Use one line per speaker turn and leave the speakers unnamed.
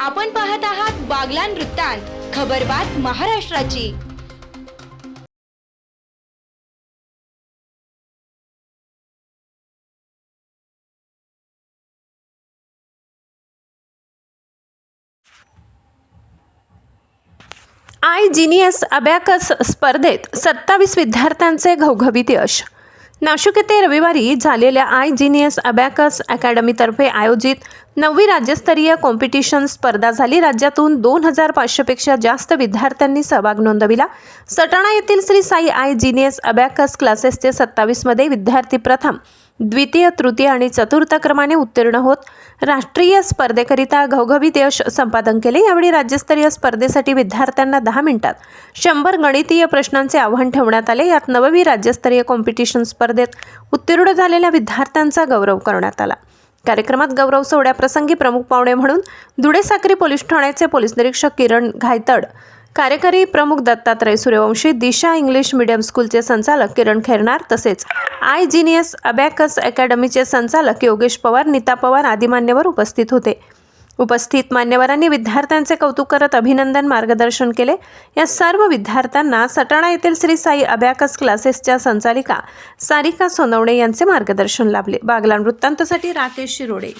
आपण पाहत आहात बागलान वृत्तांत खबरबात महाराष्ट्राची.
आय जिनियस अबॅकस स्पर्धेत सत्तावीस विद्यार्थ्यांचे घवघवीत यश. नाशिक येथे रविवारी झालेल्या आय जिनियस अबॅकस अकॅडमीतर्फे आयोजित नववी राज्यस्तरीय कॉम्पिटिशन स्पर्धा झाली. राज्यातून दोन हजार पाचशेपेक्षा जास्त विद्यार्थ्यांनी सहभाग नोंदविला. सटाणा येथील Shri Sai I genius abacus क्लासेसचे सत्तावीसमध्ये विद्यार्थी प्रथम द्वितीय तृतीय आणि चतुर्थ क्रमाने उत्तीर्ण होत. राष्ट्रीय स्पर्धेकरिता घवघवीत यश संपादन केले. यावेळी राज्यस्तरीय स्पर्धेसाठी विद्यार्थ्यांना दहा मिनिटात शंभर गणितीय प्रश्नांचे आव्हान ठेवण्यात आले. यात नववी राज्यस्तरीय कॉम्पिटिशन स्पर्धेत उत्तीर्ण झालेल्या विद्यार्थ्यांचा गौरव करण्यात आला. कार्यक्रमात गौरव सोहळ्याप्रसंगी प्रमुख पाहुणे म्हणून धुळे साक्री पोलीस ठाण्याचे पोलीस निरीक्षक किरण घायतड कार्यकारी प्रमुख दत्तात्रय सूर्यवंशी दिशा इंग्लिश मीडियम स्कूलचे संचालक किरण खेरणार तसेच आय जिनियस अबॅकस अकॅडमीचे संचालक योगेश पवार नीता पवार आदी मान्यवर उपस्थित होते. उपस्थित मान्यवरांनी विद्यार्थ्यांचे कौतुक करत अभिनंदन मार्गदर्शन केले. या सर्व विद्यार्थ्यांना सटाणा येथील श्री साई अबॅकस क्लासेसच्या संचालिका सारिका सोनवणे यांचे मार्गदर्शन लाभले. बागला वृत्तांतसाठी राकेश शिरोडे.